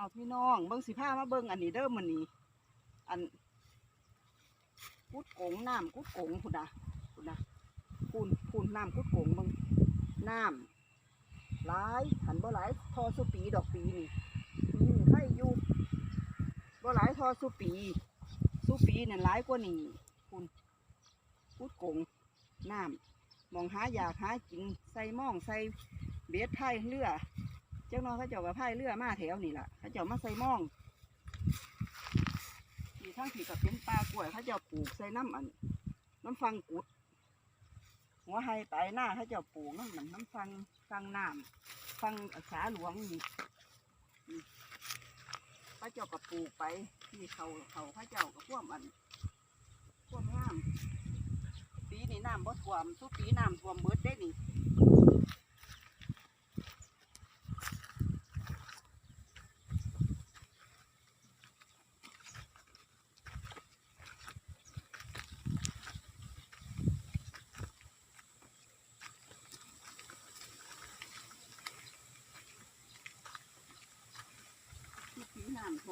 เอาพี่น้องเบิ่งสิผ้ามาเบิ่งอันนี้เด้อมื้อนี้ อัน กุดโกงน้ำกุดโกงพุ่นะพุ่นะพุ่นพุ่นน้ำกุดโกงเบิ่งน้ำหลายหันบ่หลายทอสุปีดอกปีนี่อืมให้อยู่บ่หลายทอสุปีสุปีนั่นหลายกว่านี่พุ่นกุดโกงน้ำมองหาอยากหากินใส่หม่องใส่เบ็ดไผ่เรือ เจ้าน้อยเขาเจ้ากับพายเรือมาแถวนี่ล่ะเขาเจ้ามาใส่ม่องมีทั้งที่กับเป็นปลากล้วยเขาเจ้าปลูกใส่น้ำอัน น้ำฟังกุด หัวไฮไปหน้าเขาเจ้าปลูกน้ำมันน้ำฟังฟังน้ำฟังสาหลวงนี่นี่เขาเจ้ากับปลูกไปที่เขาเขาเขาเจ้ากับพ่วกมันพ่วกน้ำปีนี้น้ำบ่ท่วมทุกปีน้ำท่วมเบิดได้นี่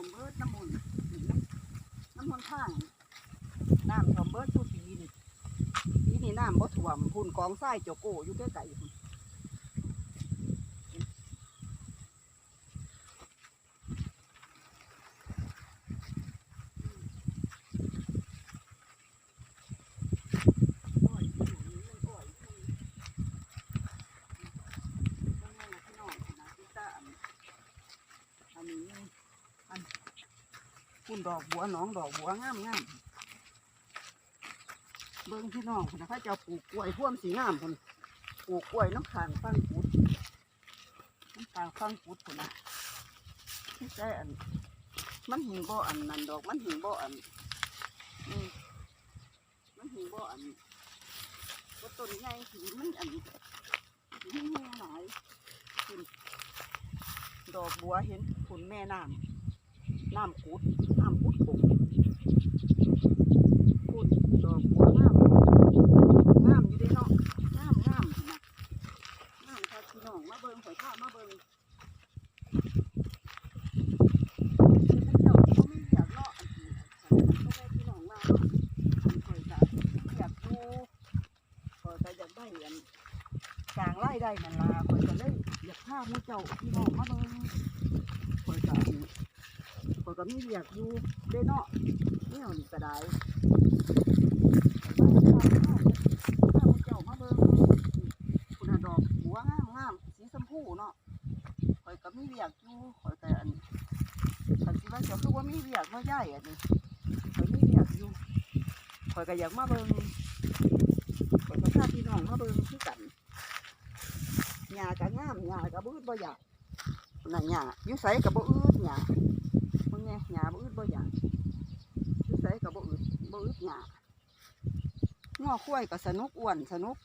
มเบิดน้ำมันน้ำน้ำมันข้างน้ำท่วมเบิดทุกปีนี่ปีนี้น้ำบ่ท่วมพุ่นกองทรายโจโก้อยู่ใกล้ๆพุ่นอ้อยอยู่นี่มันอ้อยพุ่นนั่นแหละพี่น้องนะที่ตาอัน อันนี้อัน คุณดอกบัวหนองดอกบัวงามงามเบิ้งพี่น้องนะพระเจ้าปลูกกล้วยพ่วมสีงามคนปลูกกล้วยน้ำขางฟังกุดน้ำขางฟังกุดคนนะที่แต่อัน มันหิงบ่อันนั่นดอกมันหิงบ่อันมันหิงบ่อันก็ต้นใหญ่หิงมันอันหิงแห้งหลายดอกบัวเห็นผลแม่น้ำ น้ำกุดน้ำกุดกงกุดดอกบัวงามงามอยู่เด้เนาะงามงามนะงามค่ะพี่น้องมาเบิ่งข่อยข้ามาเบิ่งเจ้าเขาไม่อยากเลาะอันนี้ฉันก็ได้พี่น้องมาเนาะอันข่อยก็อยากดูข่อยก็อยากได้อันลางไร่ได้นั่นล่ะข่อยก็เลยอยากพามูเจ้าพี่น้องมาเบิ่ง ข่อยก็อันข่อย ก็มีเรียกอยู่เด้เนาะนวนี่ข้าวเจ้ามาเบิ่งคุณดอกบัวงามงามสีชมพูเนาะข่อยก็มีเรียกอยู่ข่อยแต่อันคันสิว่าเจ้าคือว่ามีเรียกว่าใหญ่อันนี้ข่อยมีเรียกอยู่ข่อยก็อยากมาเบิ่งข่อยก็พาพี่น้องมาเบิ่งคือกันหญ้าก็งามหญ้าก็บ่อึดบ่อยากน่ะหญ้าอยู่ไสกับบ่อึดหญ้า มึงหญ้าบ่อึดบ่อยากอยู่ไสกับบ่อึดบ่อึดหญ้าง้อคุ้ยก็สนุกอ้วนสนุก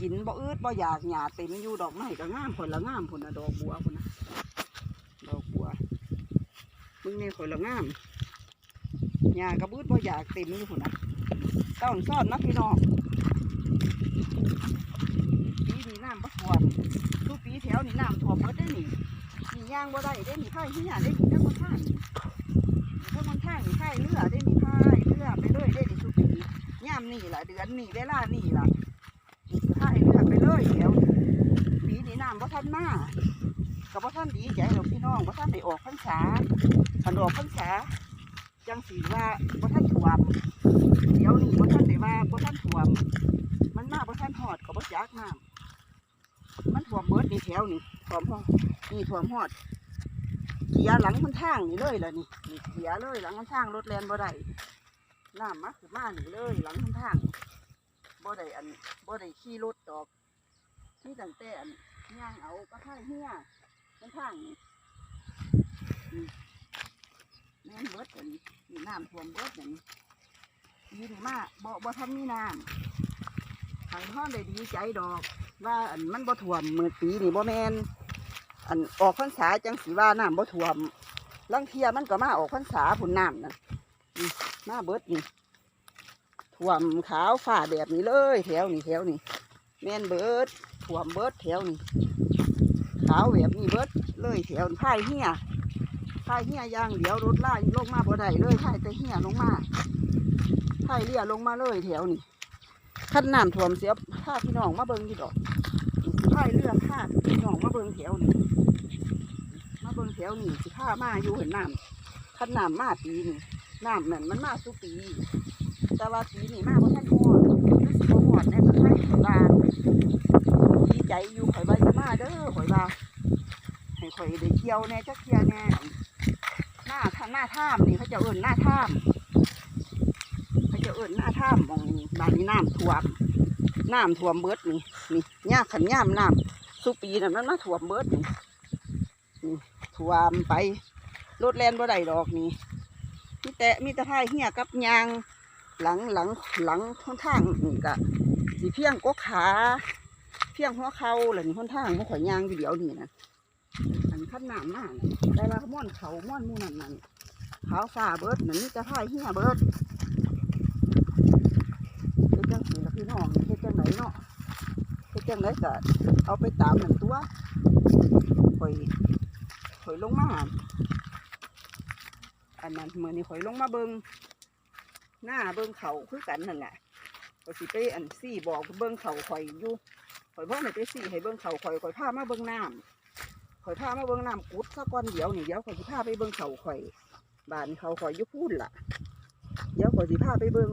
กินบ่อึดบ่อยากหญ้าเต็มอยู่ดอกไม้ก็งามผลละงามพุ่นะดอกบัวพุ่นนะดอกบัวมึงนี่ผลละงามหญ้าก็บ่อึดบ่อยากเต็มอยู่พุ่นนะต้องซ่อนนะพี่น้องปีนี้น้ำบ่ท่วมทุกปีแถวนี้น้ำท่วมหมดได้อนี่มีย่างบ่ได้ได้มีพายเหียได้มีทั้งคนท่างทั้งค นท่างมีพายเรือได้มีพายเรือไปเลยได้ในทุกปีย่ามนี่ล่ะเดือนนี่เวลานี่ล่ะพายเรือไปเลยเดี๋ยวปีนี้น้ำบ่ทันมาก็บ่ทันดีใจหรอกพี่น้องบ่ทันได้ออกพรรษาคันออกพรรษาจังสีว่าบ่ทันท่วมเดี๋ยวนี้บ่ทันได้ว่าบ่ทันท่วม มันมาบ่ทันหอดก็บ่จักน้ำมันท่วมเบิดนี่แถวนี่ท่วมหองนี่ถ่วมหอด เกียร์หลังมันทางนี่เลยล่ะนี่นี่เกียร์เลยหลังมันทางรถแลนบ่ได้น้ำมาคือมานี่เลย หลังมันทางบ่ได้อันบ่ได้ขี่รถดอกนี่ตั้งแต่อันย่างเอาก็ทาเฮียมันทางนี่นี่แม่นเบิดอันนี้นี่น้ำท่วมเบิดอันนี้ยินมาบ่บ่ทันมีน้ำทางห้องได้ดีใจดอก ว่าอันมันบ่ท่วมมือปีนี่บ่แมน อันออกพรรษาจังสีว่าน้ำบ่ท่วมลังเทียมันก็มาออกพรรษาผุนน้ำนะนี่มาเบิดนี่ท่วมขาวฝ่าแบบนี้เลยแถวนี้แถวนี้แม่นเบิดท่วมเบิดแถวนี้ขาวแบบนี้เบิดเลยแถวพายเฮียพายเฮียย่างเดี๋ยวรถไล่ลงมาบ่ได้เลยพายแต่เฮียลงมาพายเรือลงมาเลยแถวนี้ขั้นน้ำท่วมเสียพาพี่น้องมาเบิ่งดีดอกสิพายเรือพาพี่ น้องมาเบิ่งแถวนี้มาเบิ่งแถวนี้สิพามาอยู่เห็นน้ำขันน้ำมาปีนี่น้ำนั่นมันมาสุปี แต่ว่าปีนี่มาบ่ทันฮอดคือสิบ่ฮอดแน่ก็ให้ข่อยว่าดีใจอยู่ข่อยว่าจะมาเด้อข่อยว่าให้ข่อยได้เที่ยวแน่จักเที่ยแน่หน้าท่าหน้าท่ามนี่เขาจะเอิ้นหน้าท่ามเขาจะเอิ้นหน้าท่ามมองบ้านนี้น้ำท่วมน้ำท่วมเบิดนี่นี่ยากขันย่ามน้ำ สุปีนั่นมันมาท่วมเบิดนี่นี่ท่วมไปรถแลนบ่ได้ดอกนี่มีแต่มีแต่พายเหียกับยาง หลังหลังหลังค่อนทางนี่ก็สีเพียงก็ขาเพียงหัวเข่าหรือนี่อนทางมันข่อยยางอยู่เดียวนี่นะอันขั้นหนามากได้ละม่อนเขาม่อนมูนั่นนั่นขาวฟ้าเบิดนั่นนี่จะพายเหียเบิดเฮ็ดจังสีละพี่น้องเฮ็ดจังไหนเนาะ จังไหนก็เอาไปตามนั่นตัวข่อยข่อยลงมาอันนั้นเมื่อนี้ข่อยลงมาเบิงหน้าเบิ้งเขาคือกันนั่นแหละก็สิไปอันซี่บอกเบิ้งเขาข่อยอยู่ข่อยพ่อไหนไปซี่ให้เบิ้งเขาข่อยข่อยพามาเบิ้งน้ำข่อยพามาเบิ้งน้ำกุดสักก้อนเดียวนี่เดี๋ยวข่อยสิพาไปเบิ้งเขาข่อยบานเขาข่อยยู่พูดล่ะเดี๋ยวข่อยสิพาไปเบิ้ง